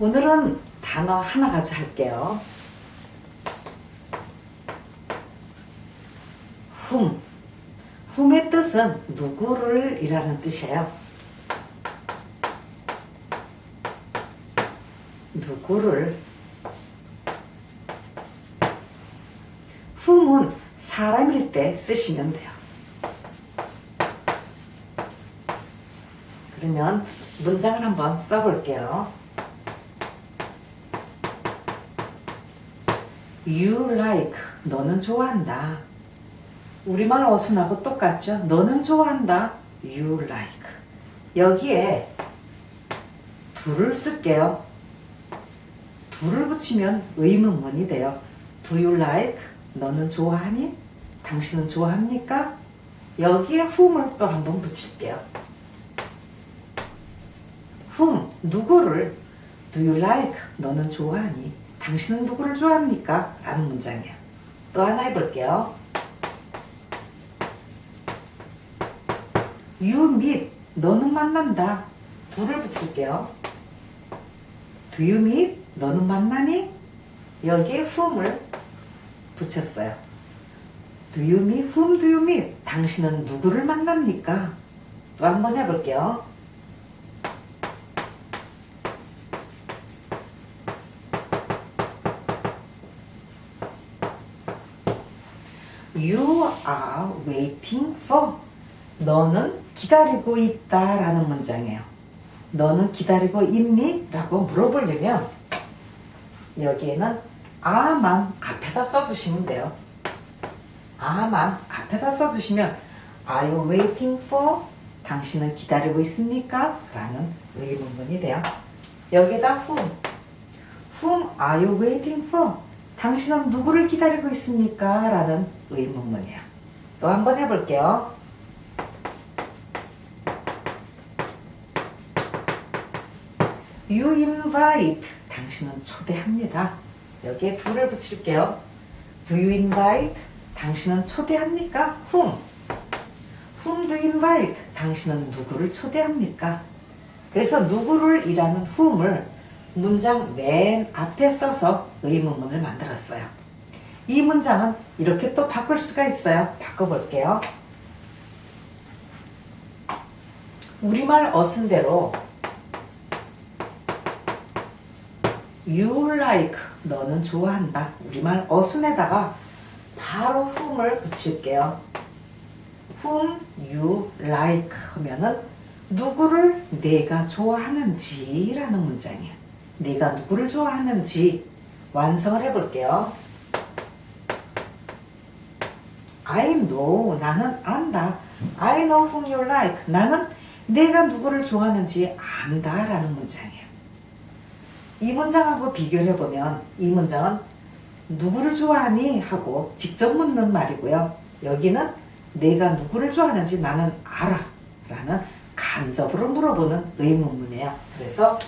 오늘은 단어 하나 가지고 할게요. 훔. 훔의 뜻은 누구를 이라는 뜻이에요. 누구를. 훔은 사람일 때 쓰시면 돼요. 그러면 문장을 한번 써볼게요. You like 너는 좋아한다. 우리말 어순하고 똑같죠? 너는 좋아한다. You like 여기에 둘을 쓸게요. 둘을 붙이면 의문문이 돼요. Do you like? 너는 좋아하니? 당신은 좋아합니까? 여기에 whom을 또 한번 붙일게요. whom 누구를 do you like? 너는 좋아하니? 당신은 누구를 좋아합니까? 라는 문장이에요. 또 하나 해볼게요. You meet 너는 만난다. 둘을 붙일게요. Do you meet? 너는 만나니? 여기에 whom을 붙였어요. Do you meet? Whom do you meet? 당신은 누구를 만납니까? 또 한 번 해볼게요. You are waiting for. 너는 기다리고 있다 라는 문장이에요. 너는 기다리고 있니? 라고 물어보려면 여기에는 아만 앞에다 써주시면 돼요. 아만 앞에다 써주시면 Are you waiting for? 당신은 기다리고 있습니까? 라는 의문문이 돼요. 여기다 whom. Whom are you waiting for? 당신은 누구를 기다리고 있습니까? 라는 의문문이에요. 또 한 번 해볼게요. You invite. 당신은 초대합니다. 여기에 둘을 붙일게요. Do you invite? 당신은 초대합니까? Whom? Whom do you invite? 당신은 누구를 초대합니까? 그래서 누구를 이라는 whom을 문장 맨 앞에 써서 의문문을 만들었어요. 이 문장은 이렇게 또 바꿀 수가 있어요. 바꿔볼게요. 우리말 어순대로 You like 너는 좋아한다. 우리말 어순에다가 바로 whom을 붙일게요. whom you like 하면은 누구를 내가 좋아하는지라는 문장이에요. 내가 누구를 좋아하는지 완성을 해볼게요. I know 나는 안다. I know whom you like 나는 내가 누구를 좋아하는지 안다 라는 문장이에요. 이 문장하고 비교를 해보면 이 문장은 누구를 좋아하니? 하고 직접 묻는 말이고요. 여기는 내가 누구를 좋아하는지 나는 알아. 라는 간접으로 물어보는 의문문이에요. 그래서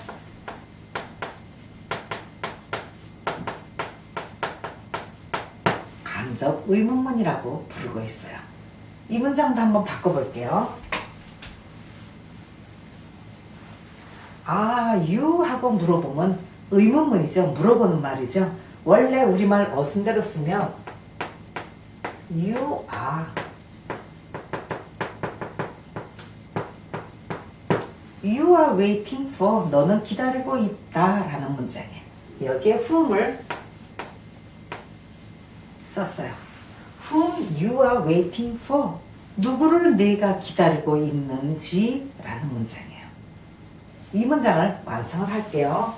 간접 의문문이라고 부르고 있어요. 이 문장도 한번 바꿔볼게요. 아, you 하고 물어보면 의문문이죠. 물어보는 말이죠. 원래 우리말 어순대로 쓰면 you are You are waiting for 너는 기다리고 있다 라는 문장이에요. 여기에 whom을 썼어요. Whom you are waiting for 누구를 내가 기다리고 있는지 라는 문장이에요. 이 문장을 완성을 할게요.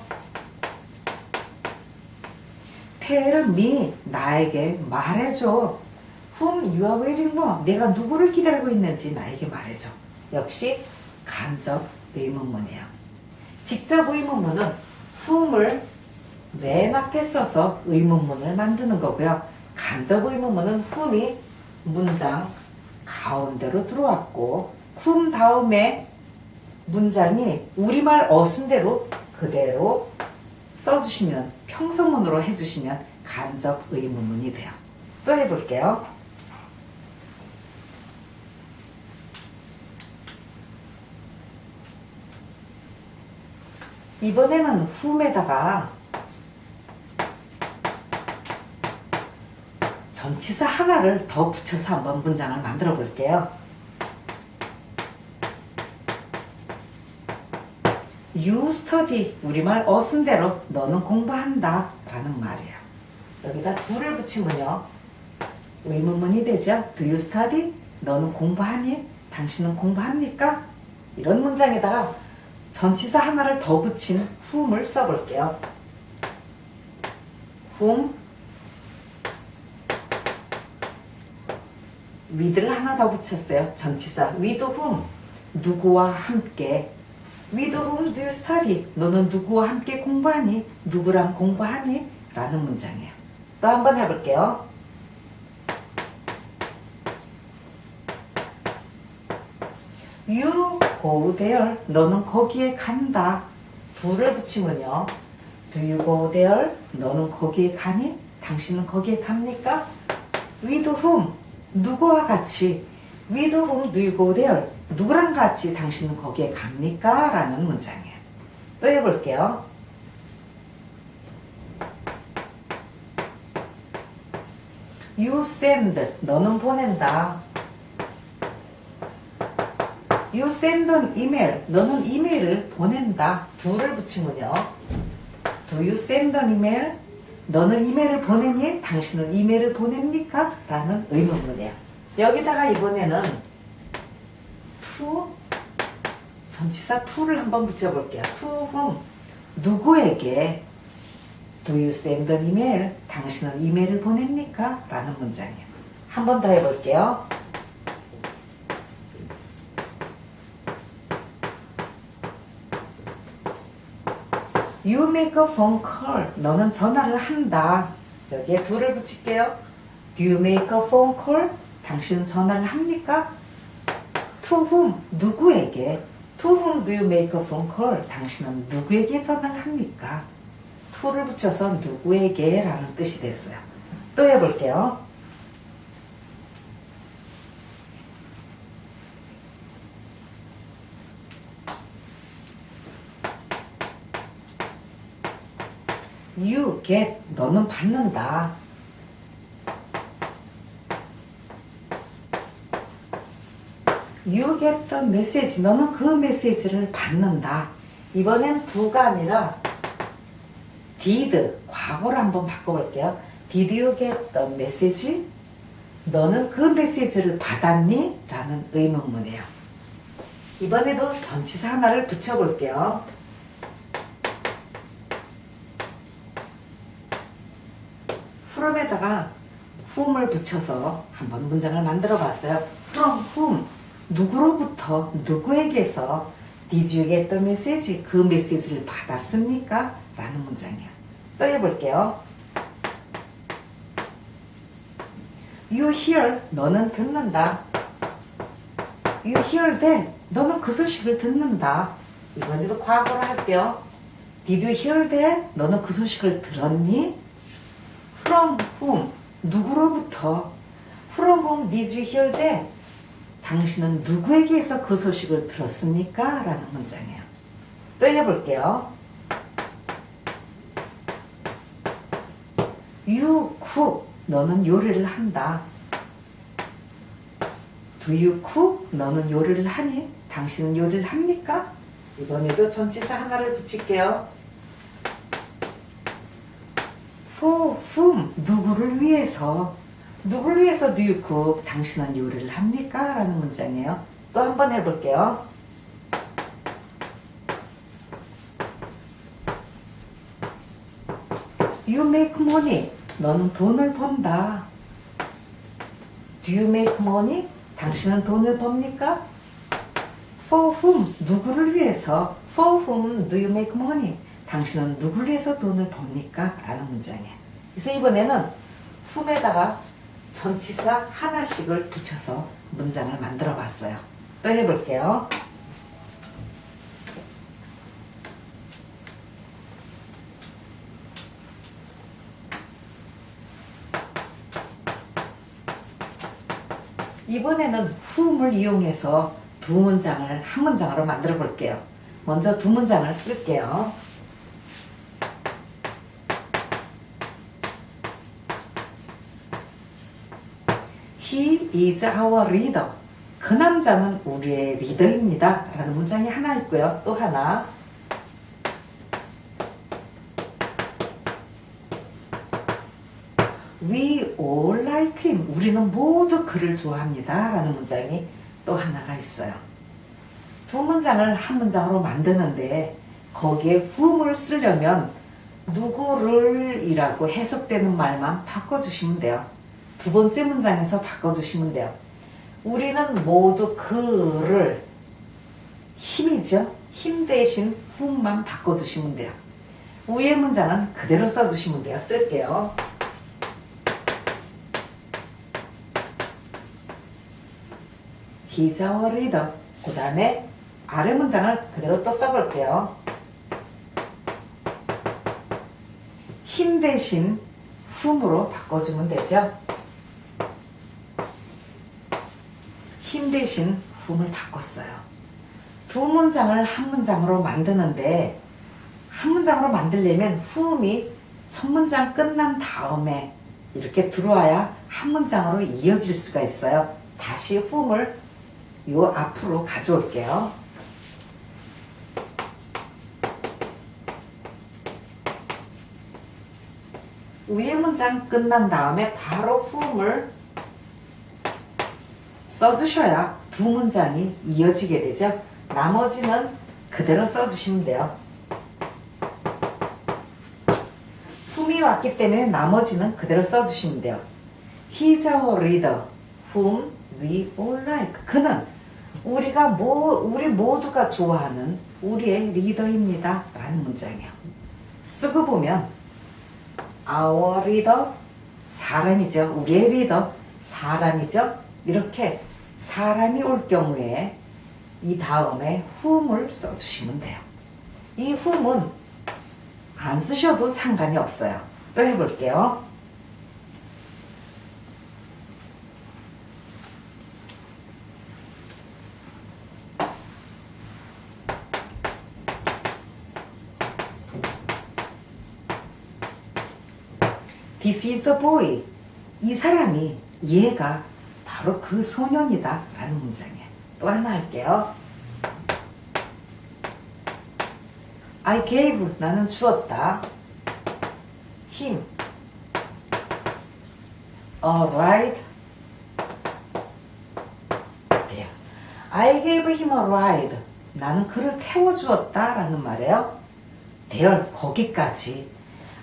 Tell me 나에게 말해줘. Whom you are waiting for 내가 누구를 기다리고 있는지 나에게 말해줘. 역시 간접 의문문이에요. 직접 의문문은 whom을 맨 앞에 써서 의문문을 만드는 거고요. 간접 의문문은 whom이 문장 가운데로 들어왔고 whom 다음에 문장이 우리말 어순대로 그대로 써주시면 평소문으로 해주시면 간접 의문문이 돼요. 또 해볼게요. 이번에는 whom에다가 전치사 하나를 더 붙여서 한번 문장을 만들어 볼게요. You study 우리말 어순대로 너는 공부한다 라는 말이에요. 여기다 do를 붙이면요. 의문문이 되죠. Do you study? 너는 공부하니? 당신은 공부합니까? 이런 문장에다가 전치사 하나를 더 붙인 whom을 써볼게요. whom with를 하나 더 붙였어요. 전치사 with whom 누구와 함께 with whom? 너는 누구와 함께 공부하니? 누구랑 공부하니? 라는 문장이에요. 또 한 번 해볼게요. You go there. 너는 거기에 간다. do를 붙이면요. Do you go there? 너는 거기에 가니? 당신은 거기에 갑니까? With whom? 누구와 같이? With whom do you go there? 누구랑 같이 당신은 거기에 갑니까? 라는 문장이에요. 또 해볼게요. You send. 너는 보낸다. You send an email. 너는 이메일을 보낸다. do를 붙이면요. Do you send an email? 너는 이메일을 보내니? 당신은 이메일을 보냅니까? 라는 의문문이에요. 여기다가 이번에는 to 전치사 to를 한번 붙여볼게요. to whom? 누구에게 Do you send an email? 당신은 이메일을 보냅니까? 라는 문장이에요. 한 번 더 해볼게요. You make a phone call. 너는 전화를 한다. 여기에 do를 붙일게요. Do you make a phone call? 당신은 전화를 합니까? To whom? 누구에게? To whom do you make a phone call? 당신은 누구에게 전화를 합니까? to를 붙여서 누구에게 라는 뜻이 됐어요. 또 해볼게요. You get 너는 받는다. You get 너는 그 메시지를 받는다. 이번엔 do가 아니라 did 과거를 한번 바꿔볼게요. Did you get the message? 너는 그 메시지를 받았니? 라는 의문문이에요. 이번에도 전치사 하나를 붙여볼게요. From에다가 whom을 붙여서 한번 문장을 만들어 봤어요. from whom 누구로부터 누구에게서 did you get the message 그 메시지를 받았습니까? 라는 문장이에요. 또 해볼게요. You hear 너는 듣는다. You hear that 너는 그 소식을 듣는다. 이번에도 과거로 할게요. Did you hear that 너는 그 소식을 들었니? From whom 누구로부터 From whom did you hear that 당신은 누구에게서 그 소식을 들었습니까? 라는 문장이에요. 또 해볼게요. You cook. 너는 요리를 한다. Do you cook? 너는 요리를 하니? 당신은 요리를 합니까? 이번에도 전치사 하나를 붙일게요. For whom? 누구를 위해서? 누구를 위해서 do you cook? 당신은 요리를 합니까? 라는 문장이에요. 또 한 번 해볼게요. You make money. 너는 돈을 번다. Do you make money? 당신은 돈을 법니까? For whom? 누구를 위해서? For whom do you make money? 당신은 누구를 위해서 돈을 법니까? 라는 문장이에요. 그래서 이번에는 whom에다가 전치사 하나씩을 붙여서 문장을 만들어 봤어요. 또 해볼게요. 이번에는 whom을 이용해서 두 문장을 한 문장으로 만들어 볼게요. 먼저 두 문장을 쓸게요. He is our leader. 그 남자는 우리의 리더입니다. 라는 문장이 하나 있고요. 또 하나. We all like him. 우리는 모두 그를 좋아합니다. 라는 문장이 또 하나가 있어요. 두 문장을 한 문장으로 만드는데 거기에 whom을 쓰려면 누구를 이라고 해석되는 말만 바꿔주시면 돼요. 두 번째 문장에서 바꿔주시면 돼요. 우리는 모두 그를 힘이죠. 힘 대신 whom만 바꿔주시면 돼요. 위의 문장은 그대로 써주시면 돼요. 쓸게요. He's our. 그 다음에 아래 문장을 그대로 또 써볼게요. 힘 대신 whom으로 바꿔주면 되죠. 힘 대신 whom을 바꿨어요. 두 문장을 한 문장으로 만드는데 한 문장으로 만들려면 whom이 첫 문장 끝난 다음에 이렇게 들어와야 한 문장으로 이어질 수가 있어요. 다시 whom을 요 앞으로 가져올게요. 위에 문장 끝난 다음에 바로 whom을 써주셔야 두 문장이 이어지게 되죠. 나머지는 그대로 써주시면 돼요. whom이 왔기 때문에 나머지는 그대로 써주시면 돼요. He's our leader, whom we all like. 그는 우리가 모, 우리 모두가 좋아하는 우리의 리더입니다. 라는 문장이에요. 쓰고 보면 our leader 사람이죠. 우리의 리더 사람이죠. 이렇게 사람이 올 경우에 이 다음에 whom을 써주시면 돼요. 이 whom은 안 쓰셔도 상관이 없어요. 또 해볼게요. This is the. 이 사람이 얘가 바로 그 소년이다 라는 문장이에요. 또 하나 할게요. I gave 나는 주었다. him a ride. 돼요. I gave him a ride. 나는 그를 태워주었다 라는 말이에요. 대열 거기까지.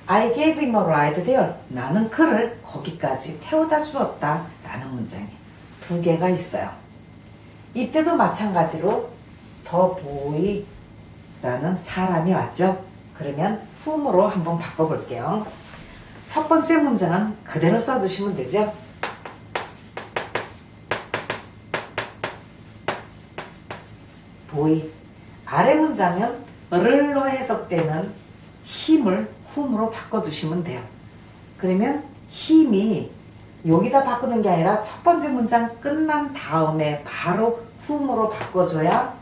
I gave him a ride there. 나는 그를 거기까지 태워다 주었다 라는 문장이 두 개가 있어요. 이때도 마찬가지로 더 보이 라는 사람이 왔죠. 그러면 whom으로 한번 바꿔볼게요. 첫 번째 문장은 그대로 써주시면 되죠. 보이 아래 문장은 를로 해석되는 힘을 whom으로 바꿔주시면 돼요. 그러면 힘이 여기다 바꾸는 게 아니라 첫 번째 문장 끝난 다음에 바로 whom으로 바꿔줘야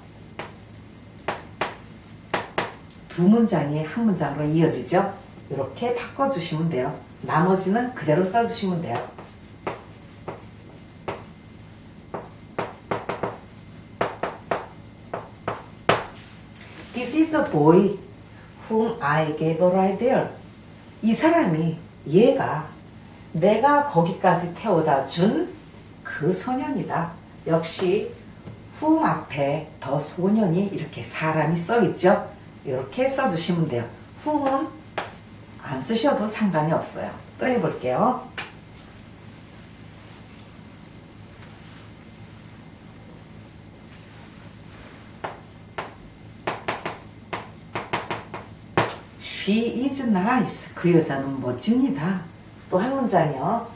두 문장이 한 문장으로 이어지죠. 이렇게 바꿔주시면 돼요. 나머지는 그대로 써주시면 돼요. The boy whom I gave a ride there. 이 사람이 얘가 내가 거기까지 태워다 준 그 소년이다. 역시 whom 앞에 더 소년이 이렇게 사람이 써 있죠. 이렇게 써주시면 돼요. whom은 안 쓰셔도 상관이 없어요. 또 해볼게요. She is nice. 그 여자는 멋집니다. 또 한 문장이요.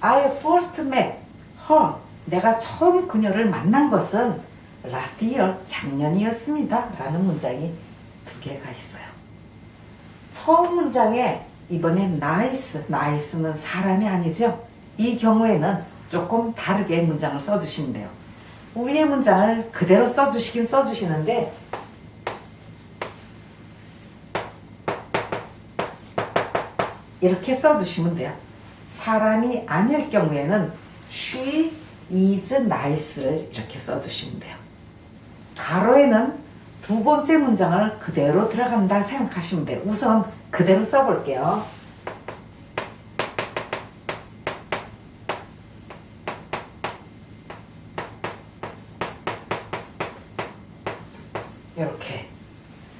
I first her. 내가 처음 그녀를 만난 것은 last year, 작년이었습니다. 라는 문장이 두 개가 있어요. 처음 문장에 이번엔 nice, nice는 사람이 아니죠. 이 경우에는 조금 다르게 문장을 써주시면 돼요. 위의 문장을 그대로 써주시긴 써주시는데 이렇게 써주시면 돼요. 사람이 아닐 경우에는 she is nice를 이렇게 써주시면 돼요. 가로에는 두 번째 문장을 그대로 들어간다 생각하시면 돼요. 우선 그대로 써볼게요. 이렇게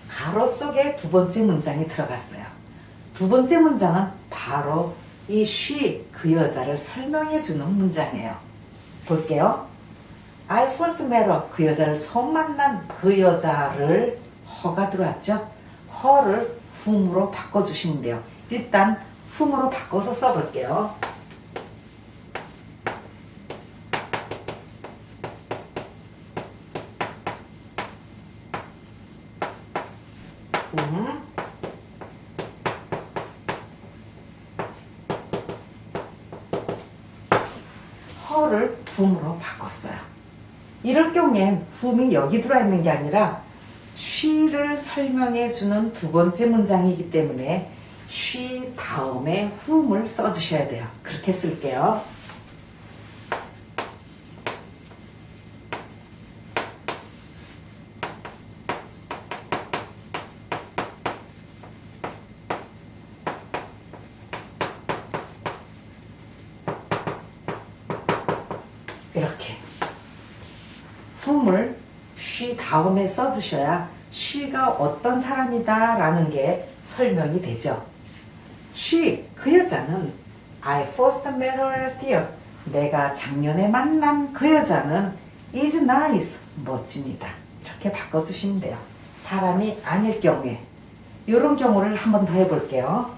가로 속에 두 번째 문장이 들어갔어요. 두 번째 문장은 바로 이 she 그 여자를 설명해 주는 문장이에요. 볼게요. I first met her 그 여자를 처음 만난 그 여자를 허가 들어왔죠. 허를 whom으로 바꿔주시면 돼요. 일단 whom으로 바꿔서 써볼게요. whom 허를 whom으로 바꿨어요. 이럴 경우엔 whom이 여기 들어있는 게 아니라 she를 설명해 주는 두 번째 문장이기 때문에 she 다음에 whom을 써주셔야 돼요. 그렇게 쓸게요. 이렇게 whom을 써주셔야 she가 어떤 사람이다 라는 게 설명이 되죠. she 그 여자는 I first met her last year. 내가 작년에 만난 그 여자는 is nice 멋집니다. 이렇게 바꿔주시면 돼요. 사람이 아닐 경우에 이런 경우를 한번 더 해볼게요.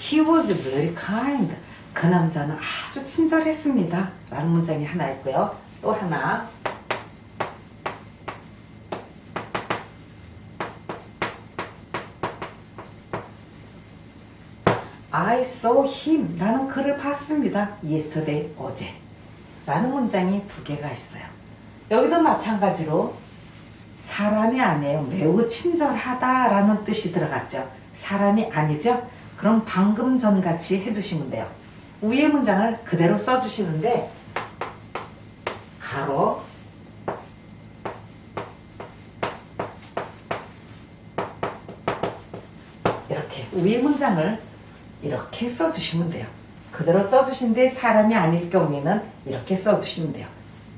He was very kind. 그 남자는 아주 친절했습니다. 라는 문장이 하나 있고요. 또 하나. I saw him. 나는 그를 봤습니다. yesterday, 어제. 라는 문장이 두 개가 있어요. 여기도 마찬가지로 사람이 아니에요. 매우 친절하다라는 뜻이 들어갔죠. 사람이 아니죠? 그럼 방금 전 같이 해주시면 돼요. 위의 문장을 그대로 써주시는데 가로 이렇게 위의 문장을 이렇게 써주시면 돼요. 그대로 써주신데 사람이 아닐 경우에는 이렇게 써주시면 돼요.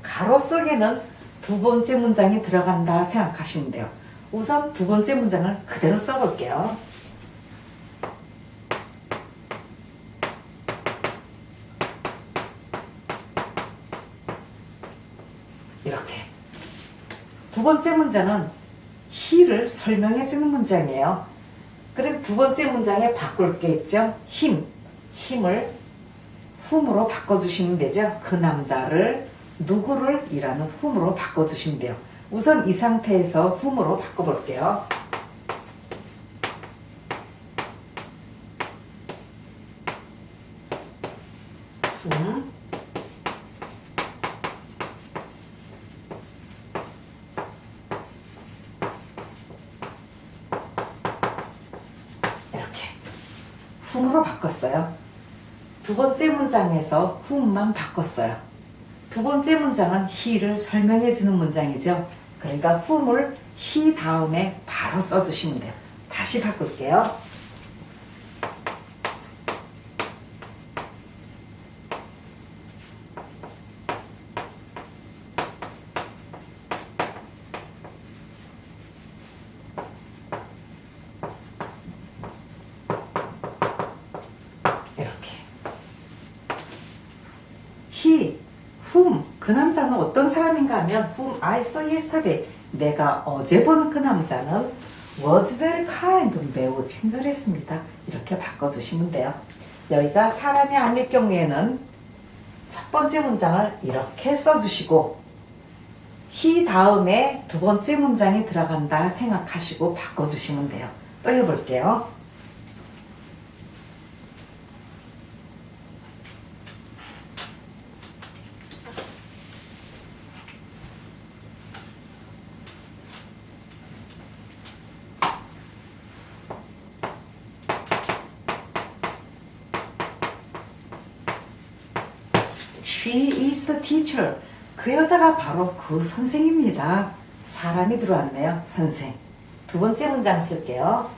가로 속에는 두 번째 문장이 들어간다 생각하시면 돼요. 우선 두 번째 문장을 그대로 써볼게요. 이렇게. 두 번째 문장은 he를 설명해 주는 문장이에요. 그래도 두 번째 문장에 바꿀 게 있죠. 힘. 힘을 whom으로 바꿔주시면 되죠. 그 남자를 누구를 이라는 whom으로 바꿔주시면 돼요. 우선 이 상태에서 whom으로 바꿔볼게요. whom 이렇게 whom으로 바꿨어요. 두 번째 문장에서 whom만 바꿨어요. 두 번째 문장은 he를 설명해 주는 문장이죠. 그러니까 whom을 he 다음에 바로 써주시면 돼요. 다시 바꿀게요. 이렇게. he, whom 그 남자는 어떤 사람인가 하면 whom I saw yesterday 내가 어제 본 그 남자는 was very kind 매우 친절했습니다. 이렇게 바꿔주시면 돼요. 여기가 사람이 아닐 경우에는 첫 번째 문장을 이렇게 써주시고 he 다음에 두 번째 문장이 들어간다 생각하시고 바꿔주시면 돼요. 또 해볼게요. She is the teacher. 그 여자가 바로 그 선생입니다. 사람이 들어왔네요. 선생. 두 번째 문장 쓸게요.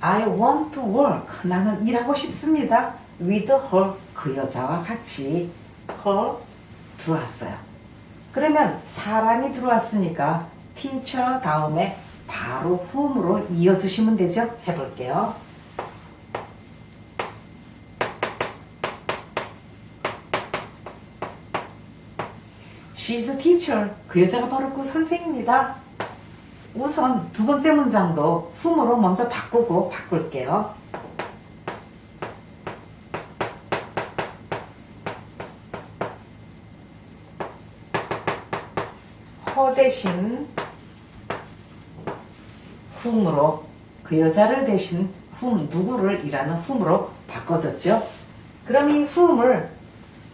I want to work. 나는 일하고 싶습니다. With her. 그 여자와 같이. her 들어왔어요. 그러면 사람이 들어왔으니까 teacher 다음에 바로 whom으로 이어주시면 되죠? 해볼게요. She's a. 그 여자가 바로 그 선생입니다. 우선 두 번째 문장도 whom으로 먼저 바꾸고 바꿀게요. 허 대신 whom으로 그 여자를 대신 whom 누구를 이라는 whom으로 바꿔줬죠. 그럼 이 whom을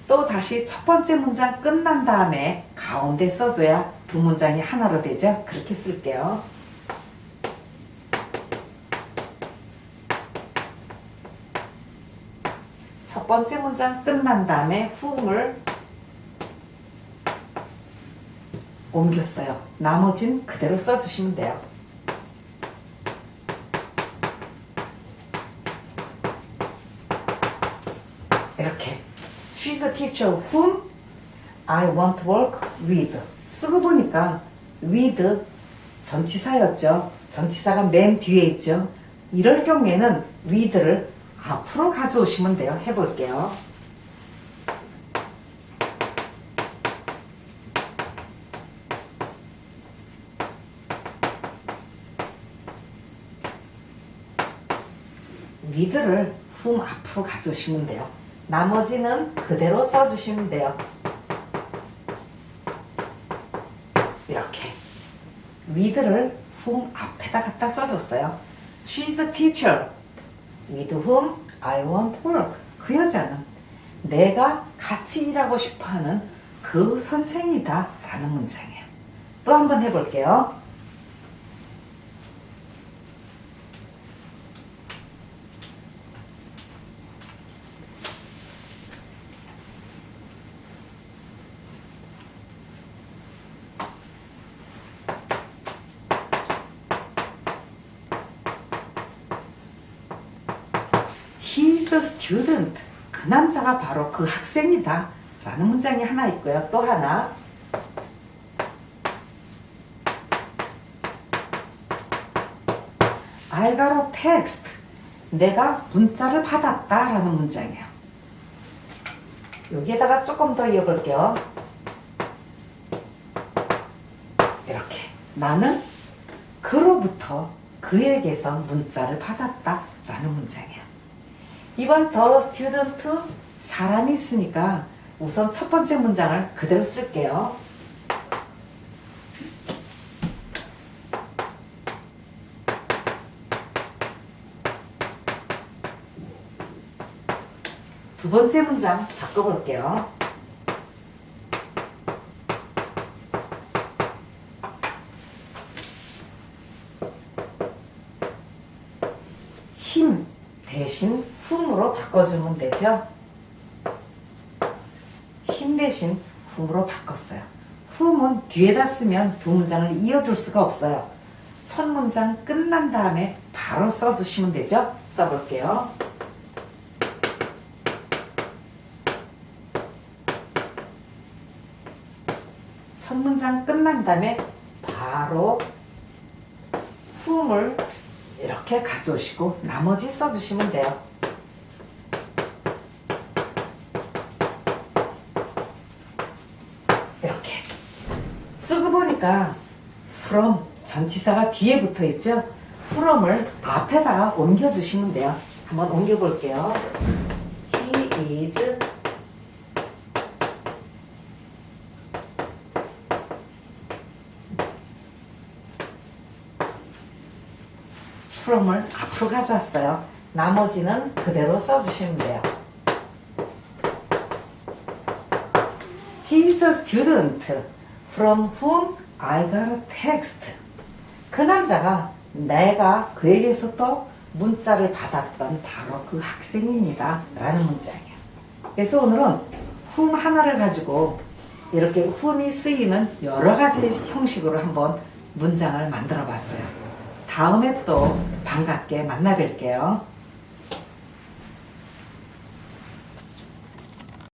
또 다시 첫 번째 문장 끝난 다음에 가운데 써줘야 두 문장이 하나로 되죠. 그렇게 쓸게요. 첫 번째 문장 끝난 다음에 whom을 옮겼어요. 나머진 그대로 써주시면 돼요. 이렇게 She's a teacher whom I want to work with 쓰고 보니까 with 전치사였죠. 전치사가 맨 뒤에 있죠. 이럴 경우에는 with를 앞으로 가져오시면 돼요. 해볼게요. with를 whom 앞으로 가져오시면 돼요. 나머지는 그대로 써주시면 돼요. 이렇게 with를 whom 앞에다 갖다 써줬어요. She's a teacher with whom I want work. 그 여자는 내가 같이 일하고 싶어하는 그 선생이다 라는 문장이에요. 또 한 번 해볼게요. He's the student. 그 남자가 바로 그 학생이다. 라는 문장이 하나 있고요. 또 하나. I got a text. 내가 문자를 받았다. 라는 문장이에요. 여기에다가 조금 더 이어볼게요. 이렇게. 나는 그로부터 그에게서 문자를 받았다. 라는 문장이에요. 이번 더 스튜던트 사람이 있으니까 우선 첫 번째 문장을 그대로 쓸게요. 두 번째 문장 바꿔볼게요. 힘 대신 훔으로 바꿔주면 되죠. 힘 대신 훔으로 바꿨어요. 훔은 뒤에다 쓰면 두 문장을 이어줄 수가 없어요. 첫 문장 끝난 다음에 바로 써주시면 되죠. 써볼게요. 첫 문장 끝난 다음에 바로 훔을 이렇게 가져오시고 나머지 써주시면 돼요. 이렇게 쓰고 그러니까 from 전치사가 뒤에 붙어 있죠? from을 앞에다가 옮겨주시면 돼요. 한번 옮겨볼게요. He is from을 앞으로 가져왔어요. 나머지는 그대로 써주시면 돼요. He is the student from whom I got a text. 그 남자가 내가 그에게서부터 문자를 받았던 바로 그 학생입니다. 라는 문장이에요. 그래서 오늘은 whom 하나를 가지고 이렇게 whom이 쓰이는 여러 가지 형식으로 한번 문장을 만들어 봤어요. 다음에 또 반갑게 만나 뵐게요.